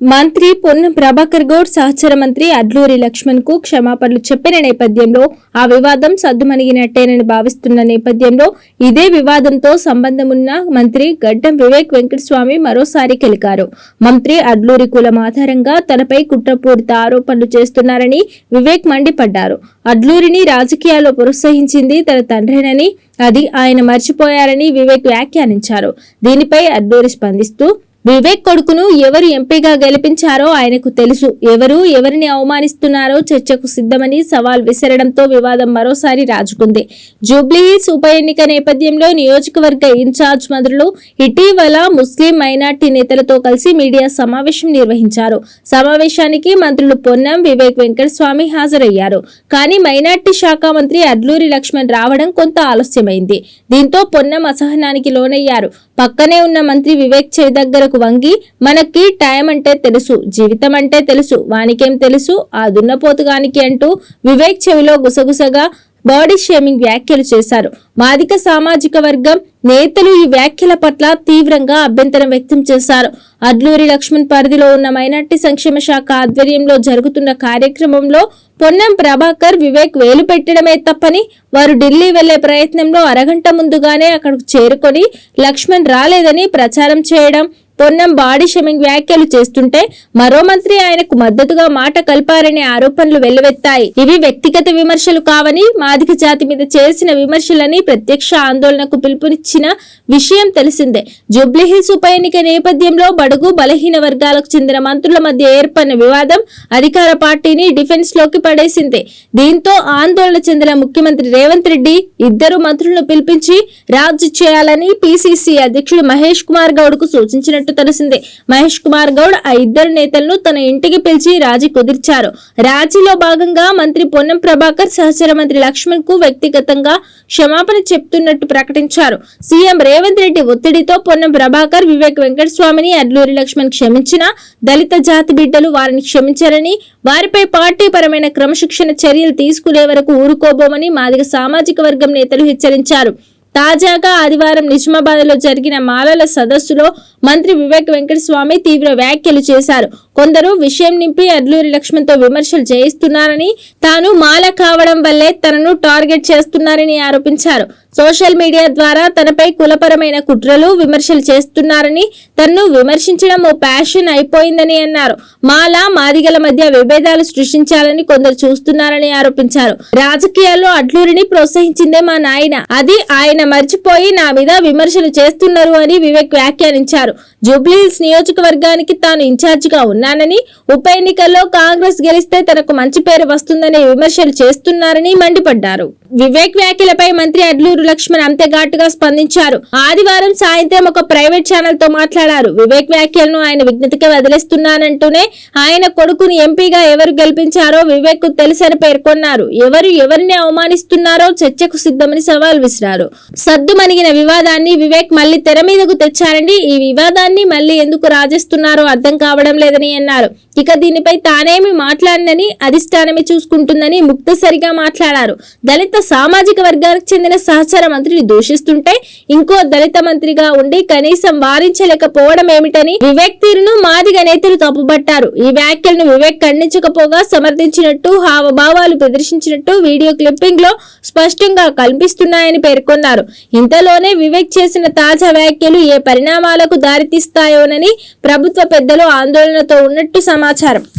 మంత్రి పొన్నం ప్రభాకర్ గౌడ్ సహచర మంత్రి అడ్లూరి లక్ష్మణ్కు క్షమాపణలు చెప్పిన నేపథ్యంలో ఆ వివాదం సద్దుమణిగినట్టేనని భావిస్తున్న నేపథ్యంలో ఇదే వివాదంతో సంబంధమున్న మంత్రి గడ్డం వివేక్ వెంకటస్వామి మరోసారి కెలికారు. మంత్రి అడ్లూరి కులం ఆధారంగా తనపై కుట్రపూరిత ఆరోపణలు చేస్తున్నారని వివేక్ మండిపడ్డారు. అడ్లూరిని రాజకీయాల్లో ప్రోత్సహించింది తన తండ్రేనని అది ఆయన మర్చిపోయారని వివేక్ వ్యాఖ్యానించారు. దీనిపై అడ్లూరి స్పందిస్తూ వివేక్ కొడుకును ఎవరు ఎంపీగా గెలిపించారో ఆయనకు తెలుసు. ఎవరు ఎవరిని అవమానిస్తున్నారో చర్చకు సిద్ధమని సవాల్ విసరడంతో వివాదం మరోసారి రాజుకుంది. జూబ్లీహిల్స్ ఉప ఎన్నిక నేపథ్యంలో నియోజకవర్గ ఇన్ఛార్జ్ మంత్రులు ఇటీవల ముస్లిం మైనార్టీ నేతలతో కలిసి మీడియా సమావేశం నిర్వహించారు. సమావేశానికి మంత్రులు పొన్నం వివేక్ వెంకటస్వామి హాజరయ్యారు. కానీ మైనార్టీ శాఖ మంత్రి అడ్లూరి లక్ష్మణ్ రావడం కొంత ఆలస్యమైంది. దీంతో పొన్నం అసహనానికి లోనయ్యారు. పక్కనే ఉన్న మంత్రి వివేక్ చెవి దగ్గరకు వంగి మనకి టైం అంటే తెలుసు జీవితం అంటే తెలుసు వానికేం తెలుసు ఆ దున్నపోతుగానికి అంటూ వివేక్ చెవిలో గుసగుసగా బాడీ షేమింగ్ వ్యాఖ్యలు చేశారు. మాదిక సామాజిక వర్గం నేతలు ఈ వ్యాఖ్యల పట్ల తీవ్రంగా అభ్యంతరం వ్యక్తం చేశారు. అడ్లూరి లక్ష్మణ్ పరిధిలో ఉన్న మైనార్టీ సంక్షేమ శాఖ ఆధ్వర్యంలో జరుగుతున్న కార్యక్రమంలో పొన్నం ప్రభాకర్ వివేక్ వేలు పెట్టడమే తప్పని వారు ఢిల్లీ వెళ్ళే ప్రయత్నంలో అరగంట ముందుగానే అక్కడికి చేరుకొని లక్ష్మణ్ రాలేదని ప్రచారం చేయడం పొన్నం బాడీ షేమింగ్ వ్యాఖ్యలు చేస్తుంటే మరో మంత్రి ఆయనకు మద్దతుగా మాట కల్పారనే ఆరోపణలు వెల్లువెత్తాయి. ఇవి వ్యక్తిగత విమర్శలు కావని మాదిక జాతి మీద చేసిన విమర్శలని ప్రత్యక్ష ఆందోళనకు పిలుపునిచ్చిన విషయం తెలిసిందే. జూబ్లీహిల్స్ ఉప ఎన్నిక నేపథ్యంలో బడుగు బలహీన వర్గాలకు చెందిన మంత్రుల మధ్య ఏర్పడిన వివాదం అధికార పార్టీని డిఫెన్స్లోకి పడేసింది. దీంతో ఆందోళన చెందిన ముఖ్యమంత్రి రేవంత్ రెడ్డి ఇద్దరు మంత్రులను పిలిపించి రాజు చేయాలని పిసిసి అధ్యక్షుడు మహేష్ కుమార్ గౌడ్కు సూచించినట్టు తెలిసింది. మహేష్ కుమార్ గౌడ్ ఆ ఇద్దరు నేతలను తన ఇంటికి పిలిచి రాజీ కుదిర్చారు. రాజీలో భాగంగా మంత్రి పొన్నం ప్రభాకర్ సహచర మంత్రి లక్ష్మణ్కు వ్యక్తిగతంగా క్షమాపణ చెప్తున్నట్టు ప్రకటించారు. సీఎం రేవంత్ రెడ్డి ఒత్తిడితో పొన్నం ప్రభాకర్ వివేక్ వెంకటస్వామిని అడ్లూరి లక్ష్మణ్ క్షమించిన దళిత జాతి బిడ్డలు వారిని క్షమించారని వారిపై పార్టీ పరమైన క్రమశిక్షణ చర్యలు తీసుకునే వరకు ఊరుకోబోమని మాదిగ సామాజిక వర్గం నేతలు హెచ్చరించారు. తాజాగా ఆదివారం నిజామాబాద్లో జరిగిన మాలల సదస్సులో మంత్రి వివేక్ వెంకటస్వామి తీవ్ర వ్యాఖ్యలు చేశారు. కొందరు విషయం నింపి అడ్లూరి లక్ష్మణ్తో విమర్శలు చేయిస్తున్నారని తాను మాల కావడం వల్లే తనను టార్గెట్ చేస్తున్నారని ఆరోపించారు. సోషల్ మీడియా ద్వారా తనపై కులపరమైన కుట్రలు విమర్శలు చేస్తున్నారని తన్ను విమర్శించడం ఓ ప్యాషన్ అయిపోయిందని అన్నారు. మాల మాదిగల మధ్య విభేదాలు సృష్టించాలని కొందరు చూస్తున్నారని ఆరోపించారు. రాజకీయాల్లో అట్లూరిని ప్రోత్సహించిందే మా నాయన. అది ఆయన మర్చిపోయి నా మీద విమర్శలు చేస్తున్నారు అని వివేక్ వ్యాఖ్యానించారు. జూబ్లీహిల్స్ నియోజకవర్గానికి తాను ఇన్ఛార్జిగా ఉన్నానని ఉప ఎన్నికల్లో కాంగ్రెస్ గెలిస్తే తనకు మంచి పేరు వస్తుందనే విమర్శలు చేస్తున్నారని మండిపడ్డారు. వివేక్ వ్యాఖ్యలపై మంత్రి అడ్లూరు లక్ష్మణ్ అంతేఘాటుగా స్పందించారు. ఆదివారం సాయంత్రం ఒక ప్రైవేట్ ఛానల్తో మాట్లాడారు. వివేక్ వ్యాఖ్యలను ఆయన విజ్ఞతకి వదిలేస్తున్నానంటూనే ఆయన కొడుకుని ఎంపీగా ఎవరు గెలిపించారో వివేక్కు తెలుసని పేర్కొన్నారు. ఎవరు ఎవరిని అవమానిస్తున్నారో చర్చకు సిద్ధమని సవాల్ విసిరారు. సద్దుమణిగిన వివాదాన్ని వివేక్ మళ్ళీ తెర మీదకు తెచ్చారండి. ఈ వివాదాన్ని మళ్ళీ ఎందుకు రాజేస్తున్నారో అర్థం కావడం లేదని అన్నారు. ఇక దీనిపై తానేమి మాట్లాడినని అధిష్టానమే చూసుకుంటుందని ముక్తసరిగా మాట్లాడారు. దళిత సామాజిక వర్గానికి చెందిన సహచర మంత్రిని దూషిస్తుంటే ఇంకో దళిత మంత్రిగా ఉండి కనీసం వారించలేకపోవడం ఏమిటని వివేక్ తీరును మాదిగ నేతలు తప్పుబట్టారు. ఈ వ్యాఖ్యలను వివేక్ ఖండించకపోగా సమర్థించినట్టు హావభావాలు ప్రదర్శించినట్టు వీడియో క్లిప్పింగ్లో స్పష్టంగా కల్పిస్తున్నాయని పేర్కొన్నారు. ఇంతలోనే వివేక్ చేసిన తాజా వ్యాఖ్యలు ఏ పరిణామాలకు దారితీస్తాయోనని ప్రభుత్వ పెద్దలు ఆందోళనతో ఉన్నట్టు సమాచారం.